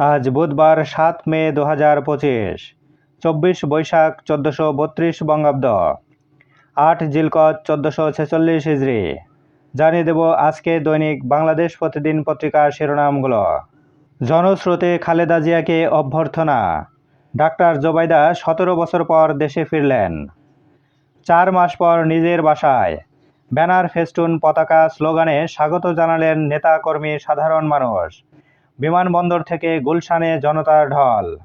আজ বুধবার সাত মে দু হাজার পঁচিশ, চব্বিশ বৈশাখ চোদ্দোশো বত্রিশ বঙ্গাব্দ, আট জিলকত চোদ্দোশো ছেচল্লিশ হিজড়ি। জানিয়ে দেব আজকে দৈনিক বাংলাদেশ প্রতিদিন পত্রিকার শিরোনামগুলো। জনস্রোতে খালেদা জিয়াকে অভ্যর্থনা, ডাক্তার জোবাইদা সতেরো বছর পর দেশে ফিরলেন। চার মাস পর নিজের বাসায়, ব্যানার ফেস্টুন পতাকা স্লোগানে স্বাগত জানালেন নেতাকর্মী সাধারণ মানুষ। বিমানবন্দর থেকে গুলশানে জনতার ঢল।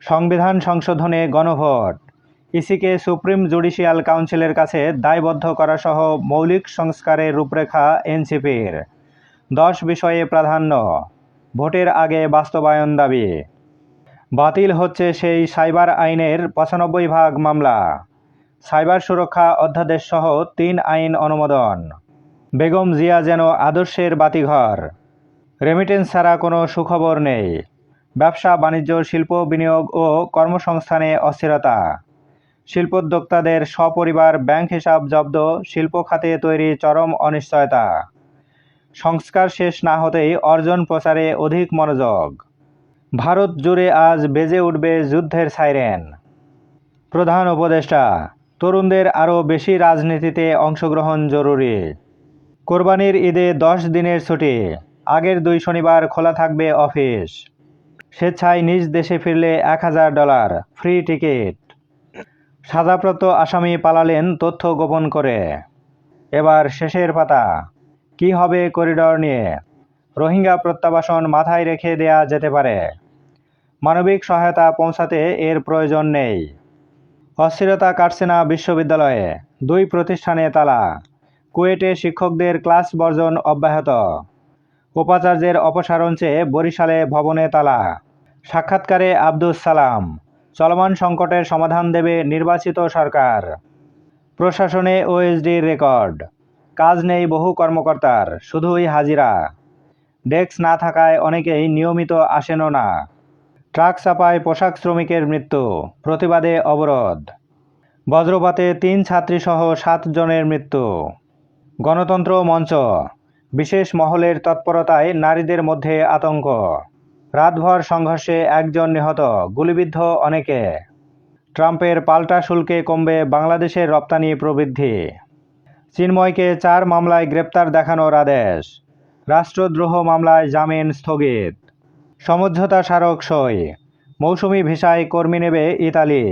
সংবিধান সংশোধনে গণভোট। ইসিকে সুপ্রিম জুডিশিয়াল কাউন্সিলের কাছে দায়বদ্ধ করাসহ মৌলিক সংস্কারের রূপরেখা এনসিপির। দশ বিষয়ে প্রাধান্য। ভোটের আগে বাস্তবায়ন দাবি। বাতিল হচ্ছে সেই সাইবার আইনের পঁচানব্বই ভাগ মামলা। সাইবার সুরক্ষা অধ্যাদেশ সহ তিন আইন অনুমোদন। বেগম জিয়া যেন আদর্শের বাতিঘর। রেমিটেন্স ছাড়া কোনো সুখবর নেই। ব্যবসা, বাণিজ্য, শিল্প, বিনিয়োগ ও কর্মসংস্থানে অস্থিরতা। শিল্পোদ্যোক্তাদের সপরিবার ব্যাংক হিসাব জব্দ, শিল্প খাতে তৈরি চরম অনিশ্চয়তা। সংস্কার শেষ না হতেই অর্জন প্রচারে অধিক মনোযোগ। ভারত জুড়ে আজ বেজে উঠবে যুদ্ধের সাইরেন। প্রধান উপদেষ্টা, তরুণদের আরও বেশি রাজনীতিতে অংশগ্রহণ জরুরি। কোরবানির ঈদে দশ দিনের ছুটি। আগের দুই শনিবার খোলা থাকবে অফিস। স্বেচ্ছায় নিজ দেশে ফিরলে এক হাজার ডলার, ফ্রি টিকিট। সাজাপ্রাপ্ত আসামি পালালেন তথ্য গোপন করে। এবার শেষের পাতা, কি হবে করিডর নিয়ে? রোহিঙ্গা প্রত্যাবাসন মাথায় রেখে দেয়া যেতে পারে। মানবিক সহায়তা পৌঁছাতে এর প্রয়োজন নেই। অস্থিরতা কাটছে না বিশ্ববিদ্যালয়ে। দুই প্রতিষ্ঠানে তালা, কুয়েটে শিক্ষকদের ক্লাস বর্জন অব্যাহত। উপাচার্যের অপসারণ চেয়ে বরিশালে ভবনে তালা। সাক্ষাৎকারে আব্দুস সালাম, চলমান সংকটের সমাধান দেবে নির্বাচিত সরকার। প্রশাসনে ওএসডির রেকর্ড, কাজ নেই বহু কর্মকর্তার, শুধুই হাজিরা। ডেস্ক না থাকায় অনেকেই নিয়মিত আসেনও না। ট্রাক চাপায় পোশাক শ্রমিকের মৃত্যু, প্রতিবাদে অবরোধ। বজ্রপাতে তিন ছাত্রীসহ সাত জনের মৃত্যু। গণতন্ত্র মঞ্চ বিশেষ মহলের তৎপরতায় নারীদের মধ্যে আতঙ্ক। রাতভর সংঘর্ষে একজন নিহত, গুলিবিদ্ধ অনেকে। ট্রাম্পের পাল্টা শুল্কে কমবে বাংলাদেশের রপ্তানি প্রবৃদ্ধি। চিন্ময়কে চার মামলায় গ্রেপ্তার দেখানোর আদেশ। রাষ্ট্রদ্রোহ মামলায় জামিন স্থগিত। সমঝোতা স্মারক সই। মৌসুমি ভিসায় কর্মী নেবে ইতালি।